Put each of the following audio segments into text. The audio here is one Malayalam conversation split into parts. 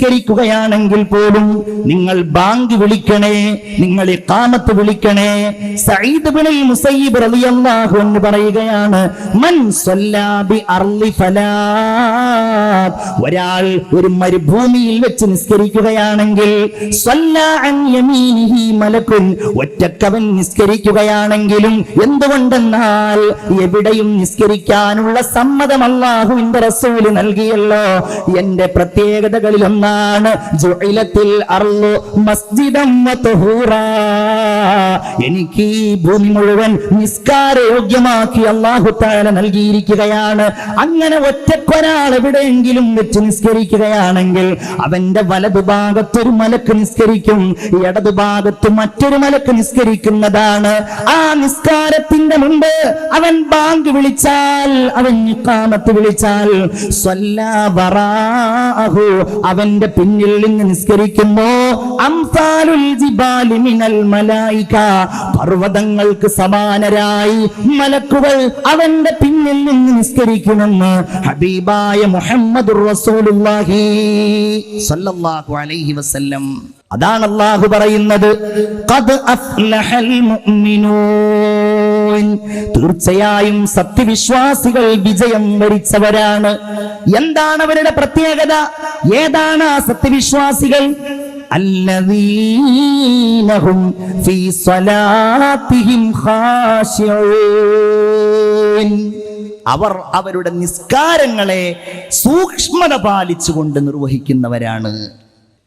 നിസ്കരിക്കുകയാണെങ്കിൽ പോലും നിങ്ങൾ ബാങ്ക് വിളിക്കണേ നിങ്ങൾ കാമത്ത് വിളിക്കണേ. സയ്യിദ് ബിൻ മുസയ്യിബ് റളിയല്ലാഹു അൻഹു പറയുകയാണ് മൻ സല്ലാബി ബി അർളി ഫലാ. ഒരാൾ ഒരു മരുഭൂമിയിൽ വെച്ച് നിസ്കരിക്കുകയാണെങ്കിൽ സല്ലാ അൻ യമീനിഹി മലക്കുൻ. ഒറ്റക്കവൻ നിസ്കരിക്കുകയാണെങ്കിലും എന്തുകൊണ്ടെന്നാൽ എവിടെയും നിസ്കരിക്കാനുള്ള സമ്മതം അല്ലാഹുവിന്റെ റസൂൽ നൽകിയല്ലോ. എന്റെ പ്രത്യേകതകളിൽ ഒന്നാണ് ജുഇലത്തിൽ അർളു മസ്ജിദം എനിക്ക് ഈ ഭൂമി മുഴുവൻ നിസ്കാര യോഗ്യമാക്കി അള്ളാഹു താല നൽകിയിരിക്കുകയാണ്. അങ്ങനെ ഒറ്റക്കൊരാൾ എവിടെയെങ്കിലും വെച്ച് നിസ്കരിക്കുകയാണെങ്കിൽ അവന്റെ വലതുഭാഗത്തൊരു മലക്ക് നിസ്കരിക്കും ഇടതുഭാഗത്ത് മറ്റൊരു മലക്ക് നിസ്കരിക്കുന്നതാണ്. ആ നിസ്കാരത്തിന്റെ മുമ്പ് അവൻ ബാങ്ക് വിളിച്ചാൽ അവൻ ഇഖാമത്ത് വിളിച്ചാൽ സ്വല്ലാ അവന്റെ പിന്നിൽ നിന്ന് നിസ്കരിക്കുന്നു പർവതങ്ങൾക്ക് സമാനരായി മലക്കുകൾ അവന്റെ പിന്നിൽ നിന്ന് നിസ്കരിക്കുമെന്ന് ഹബീബായ മുഹമ്മദ് അലൈഹി വസല്ലം. അതാണ് അള്ളാഹു പറയുന്നത് മുഅ്മിനൂൻ തീർച്ചയായും സത്യവിശ്വാസികൾ വിജയം വരിച്ചവരാണ്. എന്താണ് അവരുടെ പ്രത്യേകത? ഏതാണ് ആ സത്യവിശ്വാസികൾ? ഫീ സ്വലാത്തിഹിം ഖാശിഊൻ അവർ അവരുടെ നിസ്കാരങ്ങളെ സൂക്ഷ്മത പാലിച്ചുകൊണ്ട് നിർവഹിക്കുന്നവരാണ്.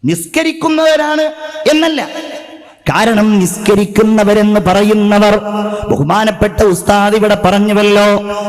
നിസ്കരിക്കുന്നവരാണ് എന്നല്ല കാരണം നിസ്കരിക്കുന്നവരെന്ന് പറയുന്നവർ. ബഹുമാനപ്പെട്ട ഉസ്താദ് ഇവിടെ പറഞ്ഞുവല്ലോ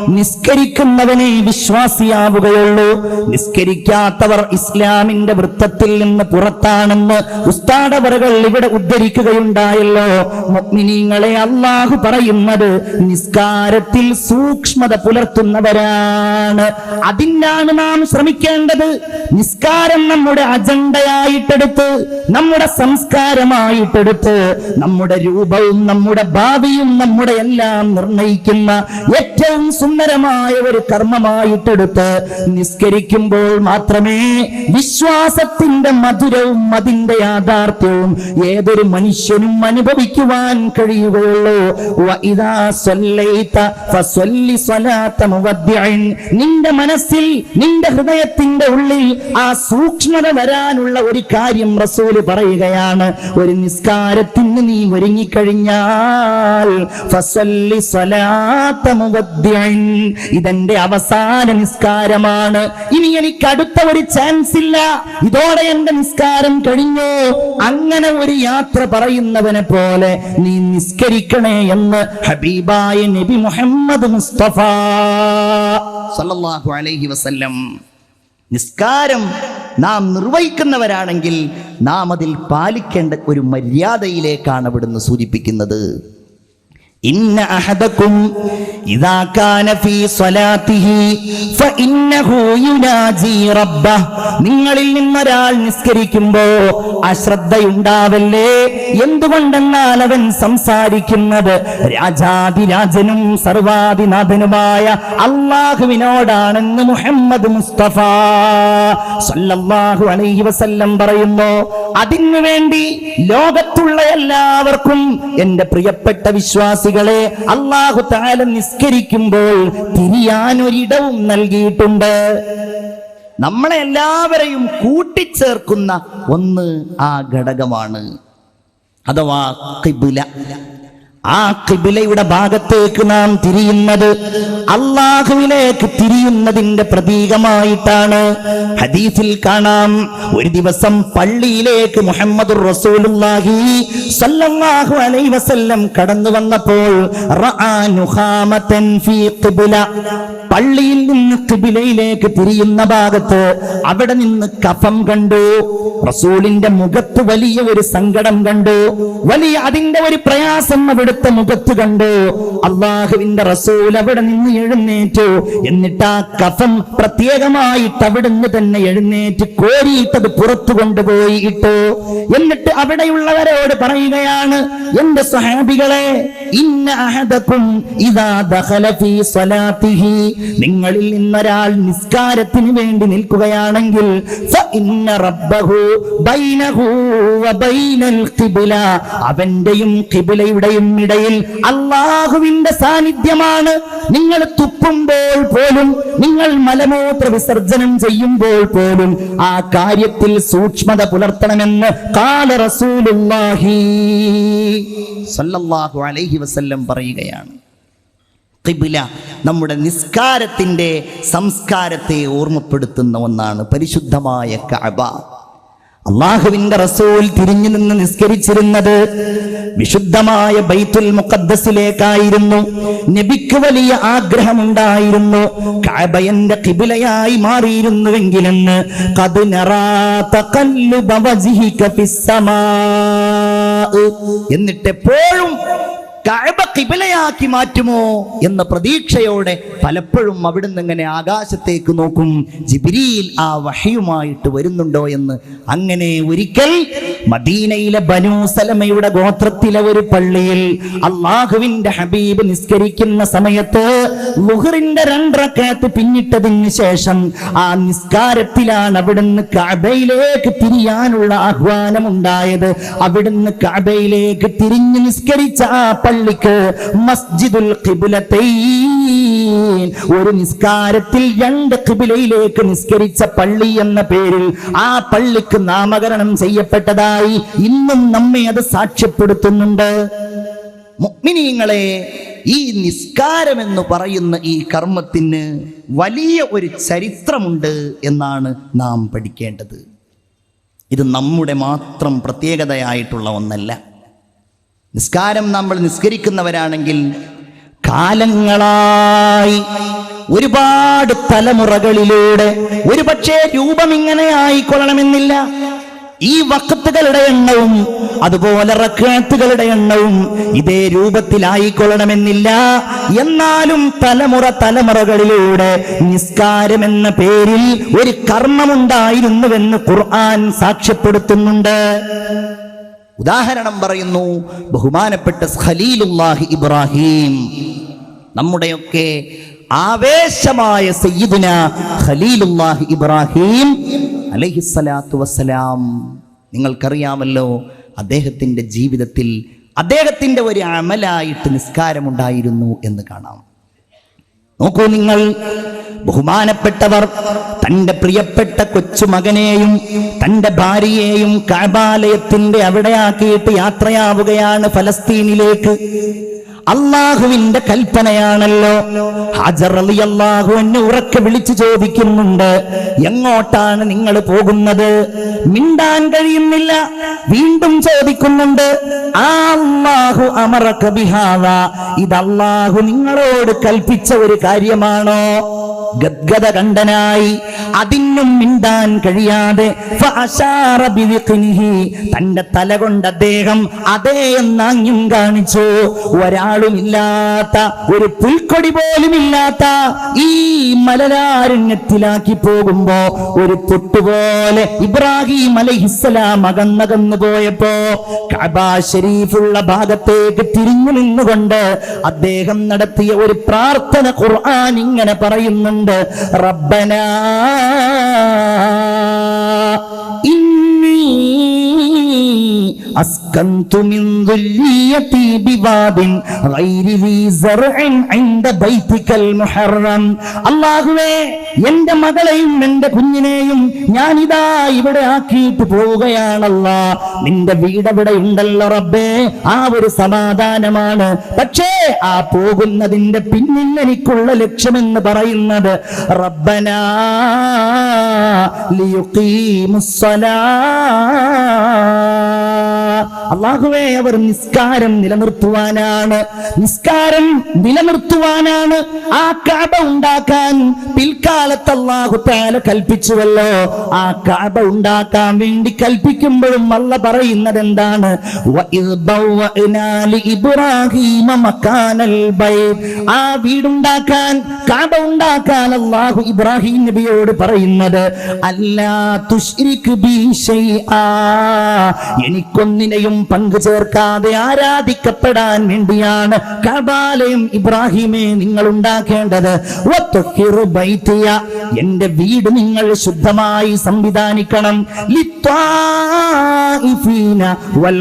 നിസ്കരിക്കുന്നവനെ വിശ്വാസിയാവുകയുള്ളൂ. നിസ്കരിക്കാത്തവർ ഇസ്ലാമിന്റെ വൃത്തത്തിൽ നിന്ന് പുറത്താണെന്ന് ഉസ്താദവറുകൾ ഇവിടെ ഉദ്ധരിക്കുകയുണ്ടായല്ലോ. മുഗ്മിനീങ്ങളെ അള്ളാഹു പറയുന്നത് നിസ്കാരത്തിൽ സൂക്ഷ്മത പുലർത്തുന്നവരാണ്. അതിനാണ് നാം ശ്രമിക്കേണ്ടത്. നിസ്കാരം നമ്മുടെ അജണ്ടയായിട്ടെടുത്ത് നമ്മുടെ സംസ്കാരമായിട്ടെടുത്ത് നമ്മുടെ രൂപവും നമ്മുടെ ഭാവിയും നമ്മുടെ എല്ലാം നിർണയിക്കുന്ന ഏറ്റവും സുന്ദരമായ ഒരു കർമ്മമായിട്ടെടുത്ത് നിസ്കരിക്കുമ്പോൾ മാത്രമേ വിശ്വാസത്തിന്റെ മധുരവും അതിന്റെ യാഥാർത്ഥ്യവും ഏതൊരു മനുഷ്യനും അനുഭവിക്കുവാൻ കഴിയുകയുള്ളൂ. നിന്റെ മനസ്സിൽ നിന്റെ ഹൃദയത്തിന്റെ ഉള്ളിൽ ആ സൂക്ഷ്മത വരാനുള്ള ഒരു കാര്യം റസൂൽ പറയുകയാണ് ഒരു നിസ്കാരത്തിന് നീ ഒരുങ്ങിക്കഴിഞ്ഞാൽ. ഇതെന്റെ അവസാന നിസ്കാരമാണ്. ഇനി എനിക്ക് അടുത്ത ഒരു ചാൻസ് ഇല്ല. ഇതോടെ എന്റെ നിസ്കാരം കഴിഞ്ഞു. അങ്ങനെ ഒരു യാത്ര പറയുന്നവനെ പോലെ നീ നിസ്കരിക്കണേ എന്ന് ഹബീബായ നബി മുഹമ്മദ് മുസ്തഫ. സല്ലല്ലാഹു അലൈഹി വസല്ലം. നിസ്കാരം നാം നിർവഹിക്കുന്നവരാണെങ്കിൽ നാം അതിൽ പാലിക്കേണ്ട ഒരു മര്യാദയിലേക്കാണ് അവിടുന്ന് സൂചിപ്പിക്കുന്നത്. ഇന്ന അഹദക്കും ഇദാ കാന ഫീ സ്വലാത്തിഹി ഫഇന്നഹു യുനാജി റബ്ബ നിങ്ങളിൽ നിന്നൊരാൾ നിസ്കരിക്കുമ്പോ അശ്രദ്ധയുണ്ടാവല്ലേ? എന്തുകൊണ്ടെന്നാൽ അവൻ സംസാരിക്കുന്നത് രാജാതിരാജനും സർവാധിനാഥനുമായ അള്ളാഹുവിനോടാണെന്ന് മുഹമ്മദ് മുസ്തഫ സല്ലല്ലാഹു അലൈഹി വസല്ലം പറയുന്നു. അതിനു വേണ്ടി ലോകത്തുള്ള എല്ലാവർക്കും എന്റെ പ്രിയപ്പെട്ട വിശ്വാസികളെ അള്ളാഹു താല നിസ്കരിക്കുമ്പോൾ തിരിയാനൊരിടവും നൽകിയിട്ടുണ്ട്. നമ്മളെ എല്ലാവരെയും കൂട്ടിച്ചേർക്കുന്ന ഒന്ന് ആ ഘടകമാണ്. അഥവാ ആ കിബിലയുടെ ഭാഗത്തേക്ക് നാം തിരിയുന്നത് അള്ളാഹുവിലേക്ക് തിരിയുന്നതിന്റെ പ്രതീകമായിട്ടാണ്. ഹദീസിൽ കാണാം ഒരു ദിവസം പള്ളിയിലേക്ക് മുഹമ്മദ് റസൂലുള്ളാഹി അലൈഹി വസല്ലം കടന്നു വന്നപ്പോൾ ഫീ പള്ളിയിൽ നിന്ന് കിബിലയിലേക്ക് തിരിയുന്ന ഭാഗത്ത് അവിടെ നിന്ന് കഫം കണ്ടു. റസൂലിന്റെ മുഖത്ത് വലിയ ഒരു സങ്കടം കണ്ടു. വലിയ അതിന്റെ ഒരു പ്രയാസം അവിടുത്തെ മുഖത്ത് കണ്ടു. അള്ളാഹുവിന്റെ റസൂൽ അവിടെ നിന്ന് എഴുന്നേറ്റു. എന്നിട്ട് ആ കഫം പ്രത്യേകമായിട്ട് അവിടുന്ന് തന്നെ എഴുന്നേറ്റ് കോരിയിട്ടത് പുറത്തു കൊണ്ടുപോയി ഇട്ടു. എന്നിട്ട് അവിടെയുള്ളവരോട് പറയുകയാണ് എന്റെ സ്വഹാബികളെ നിങ്ങളിൽ നിന്നൊരാൾ നിസ്കാരത്തിന് വേണ്ടി നിൽക്കുകയാണെങ്കിൽ അവന്റെയും കിബിലയുടെയും ഇടയിൽ അള്ളാഹുവിന്റെ സാന്നിധ്യമാണ്. നിങ്ങൾ തുപ്പുമ്പോൾ പോലും നിങ്ങൾ മലമൂത്ര വിസർജനം ചെയ്യുമ്പോൾ പോലും ആ കാര്യത്തിൽ സൂക്ഷ്മത പുലർത്തണമെന്ന് കാല റസൂലുള്ളാഹി സല്ലല്ലാഹു അലൈഹി വസല്ലം പറയുകയാണ്. ഖിബ്ല നമ്മുടെ നിസ്കാരത്തിന്റെ സംസ്കാരത്തെ ഓർമ്മപ്പെടുത്തുന്ന ഒന്നാണ്. പരിശുദ്ധമായ കഅബ. അള്ളാഹുവിന്റെ റസൂൽ തിരിഞ്ഞു നിന്ന് നിസ്കരിച്ചിരുന്നത് വിശുദ്ധമായ ബൈത്തുൽ മുഖദ്സിലേക്കായിരുന്നു നബിക്ക് വലിയ ആഗ്രഹമുണ്ടായിരുന്നു. കഅബയന്റെ കിബിലയായി മാറിയിരുന്നുവെങ്കിലെന്ന്. എന്നിട്ട് എപ്പോഴും കഅബ കിബിലയാക്കി മാറ്റുമോ എന്ന പ്രതീക്ഷയോടെ പലപ്പോഴും അവിടുന്ന് ഇങ്ങനെ ആകാശത്തേക്ക് നോക്കും. ജിബിരിയിൽ ആ വഹയുമായിട്ട് വരുന്നുണ്ടോ എന്ന്. അങ്ങനെ ഒരിക്കൽ മദീനയിലെ ബനൂ സലമയുടെ ഗോത്രത്തിലെ ഒരു പള്ളിയിൽ അള്ളാഹുവിന്റെ ഹബീബ് നിസ്കരിക്കുന്ന സമയത്ത് ലുഹറിന്റെ രണ്ടറക്കാത്ത് പിന്നിട്ടതിന് ശേഷം ആ നിസ്കാരത്തിലാണ് അവിടുന്ന് കഅബയിലേക്ക് തിരിയാനുള്ള ആഹ്വാനം ഉണ്ടായത് അവിടുന്ന് കഅബയിലേക്ക് തിരിഞ്ഞ് നിസ്കരിച്ച ആ പള്ളിക്ക് മസ്ജിദുൽ ഒരു നിസ്കാരത്തിൽ രണ്ട് കിബിലയിലേക്ക് നിസ്കരിച്ച പള്ളി എന്ന പേരിൽ ആ പള്ളിക്ക് നാമകരണം ചെയ്യപ്പെട്ടതായി ഇന്നും നമ്മെ അത് സാക്ഷ്യപ്പെടുത്തുന്നുണ്ട്. മുഅ്മിനീങ്ങളെ ഈ നിസ്കാരം എന്ന് പറയുന്ന ഈ കർമ്മത്തിന് വലിയ ഒരു ചരിത്രമുണ്ട് എന്നാണ് നാം പഠിക്കേണ്ടത്. ഇത് നമ്മുടെ മാത്രം പ്രത്യേകതയായിട്ടുള്ള ഒന്നല്ല. നിസ്കാരം നമ്മൾ നിസ്കരിക്കുന്നവരാണെങ്കിൽ കാലങ്ങളായി ഒരുപാട് തലമുറകളിലൂടെ ഒരുപക്ഷെ രൂപം ഇങ്ങനെ ആയിക്കൊള്ളണമെന്നില്ല. ഈ വക്കത്തുകളുടെ എണ്ണവും അതുപോലെ റക്കാത്തുകളുടെ എണ്ണവും ഇതേ രൂപത്തിലായിക്കൊള്ളണമെന്നില്ല. എന്നാലും തലമുറ തലമുറകളിലൂടെ നിസ്കാരം എന്ന പേരിൽ ഒരു കർമ്മമുണ്ടായിരുന്നുവെന്ന് ഖുർആൻ സാക്ഷ്യപ്പെടുത്തുന്നുണ്ട്. ഉദാഹരണം പറയുന്നു ബഹുമാനപ്പെട്ട ഖലീലുല്ലാഹി ഇബ്രാഹിം. നമ്മുടെയൊക്കെ ആവേശമായ സയ്യിദുന ഖലീലുല്ലാഹി ഇബ്രാഹിം അലൈഹിസ്സലാത്തു വസ്സലാം. നിങ്ങൾക്കറിയാമല്ലോ അദ്ദേഹത്തിന്റെ ജീവിതത്തിൽ അദ്ദേഹത്തിന്റെ ഒരു അമലായിട്ട് നിസ്കാരമുണ്ടായിരുന്നു എന്ന് കാണാം. നോക്കൂ നിങ്ങൾ ബഹുമാനപ്പെട്ടവർ തന്റെ പ്രിയപ്പെട്ട കൊച്ചുമകനെയും തന്റെ ഭാര്യയെയും കാബാലയത്തിന്റെ അവിടെയാക്കിയിട്ട് യാത്രയാവുകയാണ് ഫലസ്തീനിലേക്ക്. അള്ളാഹുവിന്റെ കൽപ്പനയാണല്ലോ. ഹാജർ അലി അള്ളാഹു എന്നെ ഉറക്കെ വിളിച്ചു ചോദിക്കുന്നുണ്ട് എങ്ങോട്ടാണ് നിങ്ങൾ പോകുന്നത്? മിണ്ടാൻ കഴിയുന്നില്ല. വീണ്ടും ചോദിക്കുന്നുണ്ട് അള്ളാഹു അമറക ബിഹാദ. ഇത് അള്ളാഹു നിങ്ങളോട് കൽപ്പിച്ച ഒരു കാര്യമാണോ? ഗദ്ഗത കണ്ടനായി അതിനും മിണ്ടാൻ കഴിയാതെ. തന്റെ തല കൊണ്ട് അദ്ദേഹം അതേ എന്നാങ്ങും കാണിച്ചു ഒരാളുമില്ലാത്ത ഒരു പുൽക്കൊടി പോലുമില്ലാത്ത ഈ മലരാരണ്യത്തിലാക്കി പോകുമ്പോ ഒരു പൊട്ടുപോലെ ഇബ്രാഹിം അലഹിസ്സലാം അകന്നകന്നു പോയപ്പോ കഅബ ഷരീഫുള്ള ഭാഗത്തേക്ക് തിരിഞ്ഞു നിന്നുകൊണ്ട് അദ്ദേഹം നടത്തിയ ഒരു പ്രാർത്ഥന ഖുർആൻ ഇങ്ങനെ പറയുന്നുണ്ട് റബ്ബന ഇന്നി أسكنت من ذريتي بواد غير ذي زرع عند بيتك المحرم അള്ളാഹുവേ എന്റെ മകളെയും എന്റെ കുഞ്ഞിനെയും ഞാൻ ഇതാ ഇവിടെ ആക്കിയിട്ട് പോവുകയാണല്ല നിന്റെ വീടവിടെ ഉണ്ടല്ലോ റബ്ബേ ആ ഒരു സമാധാനമാണ് പക്ഷേ ആ പോകുന്നതിന്റെ പിന്നിൽ എനിക്കുള്ള ലക്ഷ്യമെന്ന് പറയുന്നത് റബ്ബന ലിയുഖീമുസ്സലാ അള്ളാഹുവേ അവർ നിസ്കാരം നിലനിർത്തുവാനാണ്. നിസ്കാരം നിലനിർത്തുവാനാണ്. ആ കാബ ഉണ്ടാക്കാൻ പിൽക്കാലത്ത് അള്ളാഹു താല കൽപ്പിച്ചുവല്ലോ. ആ കാബ ഉണ്ടാക്കാൻ വേണ്ടി കൽപ്പിക്കുമ്പോഴും അല്ല പറയുന്നത് എന്താണ്. ആ വീടുണ്ടാക്കാൻ കാബ ഉണ്ടാക്കാൻ അള്ളാഹു ഇബ്രാഹിം നബിയോട് പറയുന്നത് അല്ലാ തുശ്രിക് ബി ശൈആ പങ്കു ചേർക്കാതെ ആരാധിക്കപ്പെടാൻ വേണ്ടിയാണ് കബാലയം ഇബ്രാഹിമേ നിങ്ങൾ ഉണ്ടാക്കേണ്ടത്. എന്റെ വീട് നിങ്ങൾ ശുദ്ധമായി സംവിധാനിക്കണം. വൽ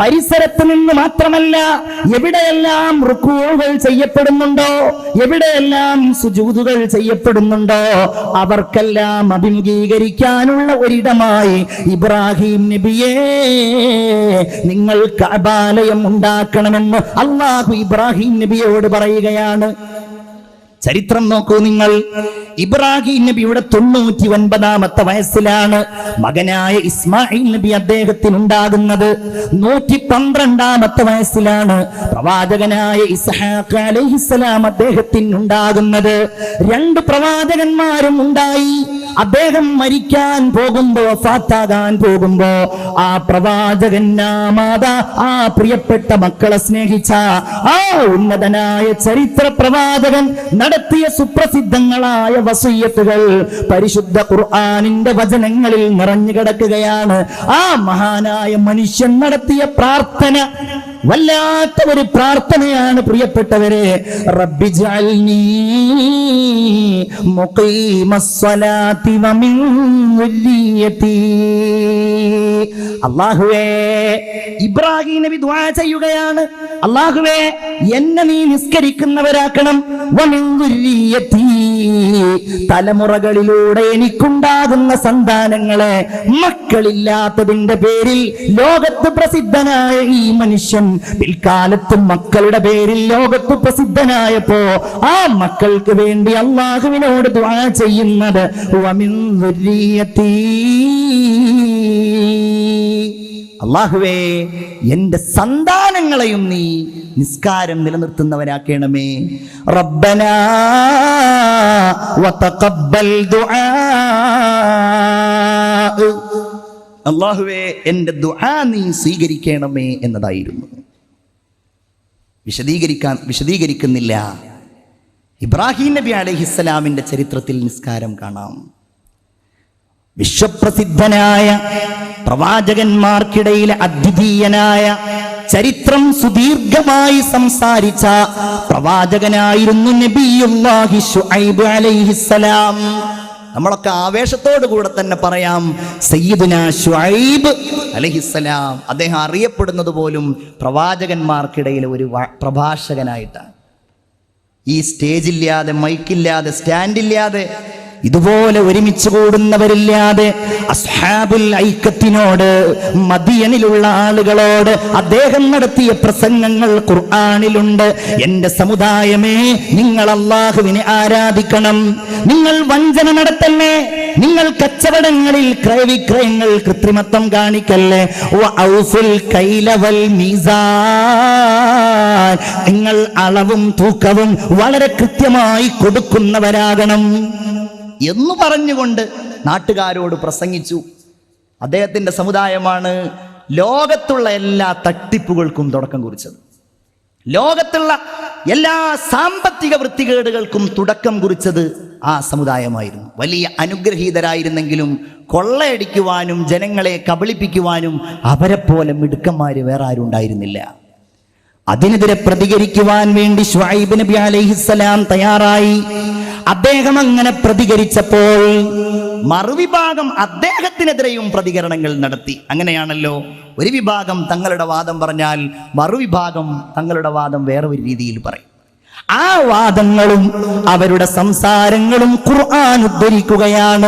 പരിസരത്ത് നിന്ന് മാത്രമല്ല എവിടെയെല്ലാം റുക്കുകൾ ചെയ്യപ്പെടുന്നുണ്ടോ എവിടെയെല്ലാം സുജൂതുകൾ ചെയ്യപ്പെടുന്നുണ്ടോ അവർക്കെല്ലാം അഭിമുഖീകരിക്കാനുള്ള ഒരിടമായി ഇബ്രാഹിം നബിയേ നിങ്ങൾ കബാലയം ഉണ്ടാക്കണമെന്ന് അള്ളാഹു ഇബ്രാഹിം നബിയോട് പറയുകയാണ്. ചരിത്രം നോക്കൂ നിങ്ങൾ. ഇബ്രാഹിം നബി ഇവിടെ തൊണ്ണൂറ്റി ഒൻപതാമത്തെ വയസ്സിലാണ് മകനായ ഇസ്മായിൽ നബി അദ്ദേഹത്തിന് ഉണ്ടാകുന്നത് നൂറ്റി പന്ത്രണ്ടാമത്തെ വയസ്സിലാണ് പ്രവാചകനായ ഇസ്ഹാഖ് അലൈഹിസ്സലാം അദ്ദേഹത്തിന് ഉണ്ടാകുന്നത് രണ്ട് പ്രവാചകന്മാരും ഉണ്ടായി. അദ്ദേഹം മരിക്കാൻ പോകുമ്പോ ഫാത്താകാൻ പോകുമ്പോ ആ പ്രവാചകൻ ആ ആ പ്രിയപ്പെട്ട മക്കളെ സ്നേഹിച്ച ആ ഉന്നതനായ ചരിത്ര പ്രവാചകൻ നടത്തിയ സുപ്രസിദ്ധങ്ങളായ വസൂയത്തുകൾ പരിശുദ്ധ ഖുർആാനിന്റെ വചനങ്ങളിൽ നിറഞ്ഞു കിടക്കുകയാണ്. ആ മഹാനായ മനുഷ്യൻ നടത്തിയ പ്രാർത്ഥന വല്ലാത്ത ഒരു പ്രാർത്ഥനയാണ് പ്രിയപ്പെട്ടവരെ. റബ്ബി അല്ലാഹുവേ ഇബ്രാഹിം നബി ദ്വാ ചെയ്യുകയാണ്. അള്ളാഹുവേ എന്നെ നീ നിസ്കരിക്കുന്നവരാക്കണം. തലമുറകളിലൂടെ എനിക്കുണ്ടാകുന്ന സന്താനങ്ങളെ മക്കളില്ലാത്തതിന്റെ പേരിൽ ലോകത്ത് പ്രസിദ്ധനായ ഈ മനുഷ്യൻ പിൽക്കാലത്ത് മക്കളുടെ പേരിൽ ലോകത്ത് പ്രസിദ്ധനായപ്പോ ആ മക്കൾക്ക് വേണ്ടി അള്ളാഹുവിനോട് ദ്വാ ചെയ്യുന്നത് വമിൻ. അള്ളാഹുവേ എന്റെ സന്താനങ്ങളെയും നീ നിസ്കാരം നിലനിർത്തുന്നവരാക്കണമേ റബ്ബനാ വതഖബ്ബൽ ദുആ. അള്ളാഹുവേ എന്റെ ദുആ നീ സ്വീകരിക്കണമേ എന്നതായിരുന്നു. വിശദീകരിക്കാൻ വിശദീകരിക്കുന്നില്ല. ഇബ്രാഹിം നബി അലഹിസ്സലാമിന്റെ ചരിത്രത്തിൽ നിസ്കാരം കാണാം. വിശ്വപ്രസിദ്ധനായ പ്രവാചകന്മാർക്കിടയിലെ അദ്വിതീയനായ ചരിത്രം സുദീർഘമായി സംസാരിച്ച പ്രവാചകനായിരുന്നു നബിയുല്ലാഹി ശുഐബ് അലൈഹിസ്സലാം നമ്മളൊക്കെ ആവേശത്തോടു കൂടെ തന്നെ പറയാം സയ്യിദുന ഷുഐബ് അലഹിസ്സലാം അദ്ദേഹം അറിയപ്പെടുന്നത് പോലും പ്രവാചകന്മാർക്കിടയിലെ ഒരു പ്രഭാഷകനായിട്ടാണ്. ഈ സ്റ്റേജില്ലാതെ മൈക്കില്ലാതെ സ്റ്റാൻഡില്ലാതെ ഇതുപോലെ ഒരുമിച്ച് കൂടുന്നവരില്ലാതെ അസ്ഹാബുൽ ഐക്കത്തിനോട് മദിയനിലുള്ള ആളുകളോട് അദ്ദേഹം നടത്തിയ പ്രസംഗങ്ങൾ ഖുർആാനിലുണ്ട്. എന്റെ സമുദായമേ നിങ്ങൾ അള്ളാഹുവിനെ ആരാധിക്കണം. നിങ്ങൾ വഞ്ചന നടത്തല്ലേ? നിങ്ങൾ കച്ചവടങ്ങളിൽ ക്രയവിക്രയങ്ങൾ കൃത്രിമത്വം കാണിക്കല്ലേ? ഔഫുൽ കൈല വൽ മീസാൻ. നിങ്ങൾ അളവും തൂക്കവും വളരെ കൃത്യമായി കൊടുക്കുന്നവരാകണം. എന്ന് പറഞ്ഞുകൊണ്ട് നാട്ടുകാരോട് പ്രസംഗിച്ചു. അദ്ദേഹത്തിന്റെ സമുദായമാണ് ലോകത്തുള്ള എല്ലാ തട്ടിപ്പുകൾക്കും തുടക്കം കുറിച്ചത്. ലോകത്തുള്ള എല്ലാ സാമ്പത്തിക വൃത്തികേടുകൾക്കും തുടക്കം കുറിച്ചത് ആ സമുദായമായിരുന്നു. വലിയ അനുഗ്രഹീതരായിരുന്നെങ്കിലും കൊള്ളയടിക്കുവാനും ജനങ്ങളെ കബളിപ്പിക്കുവാനും അവരെ പോലെ മിടുക്കന്മാര് വേറെ ആരും ഉണ്ടായിരുന്നില്ല. അതിനെതിരെ പ്രതികരിക്കുവാൻ വേണ്ടി ഷുഹൈബ് നബി അലൈഹിസ്സലാം തയ്യാറായി. അദ്ദേഹം അങ്ങനെ പ്രതികരിച്ചപ്പോൾ മറുവിഭാഗം അദ്ദേഹത്തിനെതിരെയും പ്രതികരണങ്ങൾ നടത്തി. അങ്ങനെയാണല്ലോ ഒരു വിഭാഗം തങ്ങളുടെ വാദം പറഞ്ഞാൽ മറുവിഭാഗം തങ്ങളുടെ വാദം വേറെ ഒരു രീതിയിൽ പറയും. ആ വാദങ്ങളും അവരുടെ സംസാരങ്ങളും ഖുർആൻ ഉദ്ധരിക്കുകയാണ്.